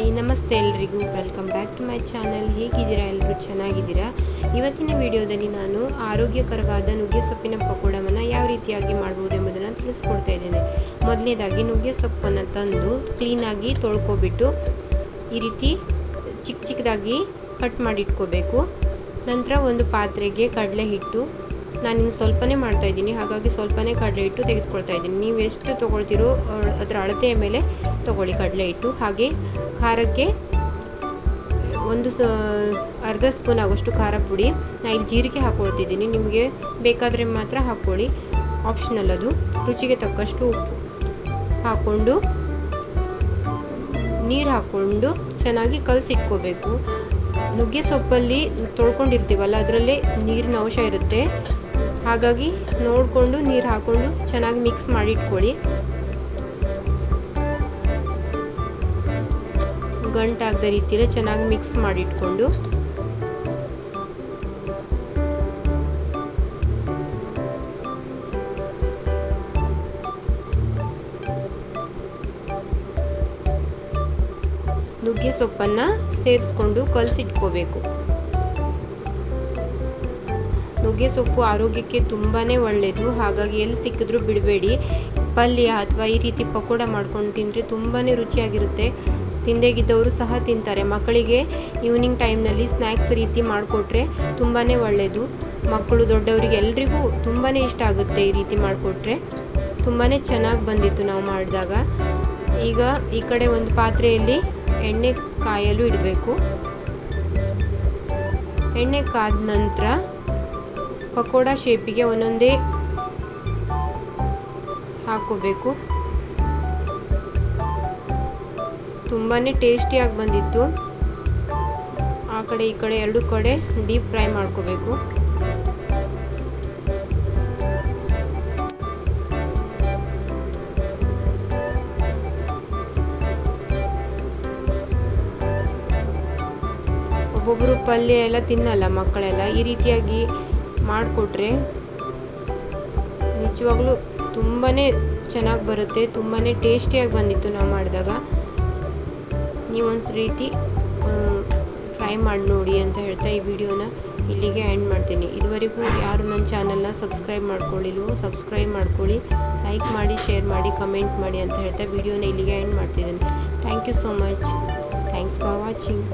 Hi, ನಮಸ್ತೆ ಎಲ್ರಿಗೂ. Welcome back to my channel ಹೇಗಿದ್ದೀರಾ? ಎಲ್ಲರೂ ಚೆನ್ನಾಗಿದ್ದೀರಾ? ಇವತ್ತಿನ ವಿಡಿಯೋದಲ್ಲಿ ನಾನು ಆರೋಗ್ಯಕರವಾದ ನುಗ್ಗೆ ಸೊಪ್ಪಿನ ಪಕೋಡವನ್ನು ಯಾವ ರೀತಿಯಾಗಿ ಮಾಡ್ಬೋದು ಎಂಬುದನ್ನು ತಿಳಿಸ್ಕೊಡ್ತಾ ಇದ್ದೇನೆ. ಮೊದಲನೇದಾಗಿ ನುಗ್ಗೆ ಸೊಪ್ಪನ್ನು ತಂದು ಕ್ಲೀನಾಗಿ ತೊಳ್ಕೊಬಿಟ್ಟು ಈ ರೀತಿ ಚಿಕ್ಕ ಚಿಕ್ಕದಾಗಿ ಕಟ್ ಮಾಡಿಟ್ಕೋಬೇಕು. ನಂತರ ಒಂದು ಪಾತ್ರೆಗೆ ಕಡಲೆ ಹಿಟ್ಟು ನಾನಿನ್ನು ಸ್ವಲ್ಪನೇ ಮಾಡ್ತಾ ಇದ್ದೀನಿ. ಹಾಗಾಗಿ ಸ್ವಲ್ಪನೇ ಕಡಲೆ ಹಿಟ್ಟು ತೆಗೆದುಕೊಳ್ತಾ ಇದ್ದೀನಿ. ನೀವು ಎಷ್ಟು ತೊಗೊಳ್ತೀರೋ ಅದರ ಅಳತೆಯ ಮೇಲೆ ತೊಗೊಳ್ಳಿ ಕಡಲೆ ಹಿಟ್ಟು. ಹಾಗೆ ಖಾರಕ್ಕೆ ಒಂದು ಸ, ಅರ್ಧ ಸ್ಪೂನ್ ಆಗೋಷ್ಟು ಖಾರ ಪುಡಿ. ನಾನು ಇಲ್ಲಿ ಜೀರಿಗೆ ಹಾಕ್ಕೊಳ್ತಿದ್ದೀನಿ ನಿಮಗೆ ಬೇಕಾದರೆ ಮಾತ್ರ ಹಾಕ್ಕೊಳ್ಳಿ. ಆಪ್ಷನಲ್ ಅದು. ರುಚಿಗೆ ತಕ್ಕಷ್ಟು ಉಪ್ಪು ಹಾಕ್ಕೊಂಡು, ನೀರು ಹಾಕ್ಕೊಂಡು ಚೆನ್ನಾಗಿ ಕಲಸಿಟ್ಕೋಬೇಕು. ನುಗ್ಗೆ ಸೊಪ್ಪಲ್ಲಿ ತೊಳ್ಕೊಂಡಿರ್ತೀವಲ್ಲ, ಅದರಲ್ಲೇ ನೀರಿನ ಅಂಶ ಇರುತ್ತೆ. ಹಾಗಾಗಿ ನೋಡಿಕೊಂಡು ನೀರು ಹಾಕ್ಕೊಂಡು ಚೆನ್ನಾಗಿ ಮಿಕ್ಸ್ ಮಾಡಿ ಇಟ್ಕೊಳ್ಳಿ. ಗಂಟಾಗದ ರೀತಿಯಲ್ಲಿ ಚೆನ್ನಾಗಿ ಮಿಕ್ಸ್ ಮಾಡಿಟ್ಕೊಂಡು ನುಗ್ಗೆ ಸೊಪ್ಪನ್ನು ಸೇರಿಸ್ಕೊಂಡು ಕಲಸಿಟ್ಕೋಬೇಕು. ನುಗ್ಗೆ ಸೊಪ್ಪು ಆರೋಗ್ಯಕ್ಕೆ ತುಂಬಾ ಒಳ್ಳೆಯದು ಹಾಗಾಗಿ ಎಲ್ಲಿ ಸಿಕ್ಕಿದ್ರೂ ಬಿಡಬೇಡಿ. ಪಲ್ಯ ಅಥವಾ ಈ ರೀತಿ ಪಕೋಡ ಮಾಡ್ಕೊಂಡು ತಿಂದರೆ ತುಂಬಾ ರುಚಿಯಾಗಿರುತ್ತೆ. ತಿಂದೇಗಿದ್ದವರು ಸಹ ತಿಂತಾರೆ. ಮಕ್ಕಳಿಗೆ ಈವ್ನಿಂಗ್ ಟೈಮ್ನಲ್ಲಿ ಸ್ನ್ಯಾಕ್ಸ್ ರೀತಿ ಮಾಡಿಕೊಟ್ರೆ ತುಂಬಾ ಒಳ್ಳೆಯದು ಮಕ್ಕಳು ದೊಡ್ಡವರಿಗೆ ಎಲ್ರಿಗೂ ತುಂಬಾ ಇಷ್ಟ ಆಗುತ್ತೆ ಈ ರೀತಿ ಮಾಡಿಕೊಟ್ರೆ. ತುಂಬಾ ಚೆನ್ನಾಗಿ ಬಂದಿತ್ತು ನಾವು ಮಾಡಿದಾಗ. ಈಗ ಈ ಕಡೆ ಒಂದು ಪಾತ್ರೆಯಲ್ಲಿ ಎಣ್ಣೆ ಕಾಯಲು ಇಡಬೇಕು. ಎಣ್ಣೆ ಕಾದ ನಂತರ ಪಕೋಡ ಶೇಪಿಗೆ ಒಂದೊಂದೇ ಹಾಕೋಬೇಕು. ತುಂಬಾ ಟೇಸ್ಟಿಯಾಗಿ ಬಂದಿತ್ತು. ಆ ಕಡೆ ಈ ಕಡೆ ಎರಡು ಕಡೆ ಡೀಪ್ ಫ್ರೈ ಮಾಡ್ಕೋಬೇಕು. ಒಬ್ಬೊಬ್ಬರು ಪಲ್ಯ ಎಲ್ಲ ತಿನ್ನಲ್ಲ ಮಕ್ಕಳೆಲ್ಲ. ಈ ರೀತಿಯಾಗಿ ಮಾಡಿಕೊಟ್ರೆ ನಿಜವಾಗ್ಲೂ ತುಂಬಾ ಚೆನ್ನಾಗಿ ಬರುತ್ತೆ ತುಂಬಾ ಟೇಸ್ಟಿಯಾಗಿ ಬಂದಿತ್ತು ನಾವು ಮಾಡಿದಾಗ. ನೀವೊಂದು ರೀತಿ ಟ್ರೈ ಮಾಡಿ ನೋಡಿ ಅಂತ ಹೇಳ್ತಾ ಈ ವಿಡಿಯೋನ ಇಲ್ಲಿಗೆ ಎಂಡ್ ಮಾಡ್ತೀನಿ. ಇದುವರೆಗೂ ಯಾರು ನನ್ನ ಚಾನಲ್ನ ಸಬ್ಸ್ಕ್ರೈಬ್ ಮಾಡ್ಕೊಳ್ಳಿಲ್ವೋ ಸಬ್ಸ್ಕ್ರೈಬ್ ಮಾಡ್ಕೊಳ್ಳಿ ಲೈಕ್ ಮಾಡಿ, ಶೇರ್ ಮಾಡಿ, ಕಮೆಂಟ್ ಮಾಡಿ ಅಂತ ಹೇಳ್ತಾ ವಿಡಿಯೋನ ಇಲ್ಲಿಗೆ ಎಂಡ್ ಮಾಡ್ತಿದ್ದೀನಿ. Thank you so much. Thanks for watching.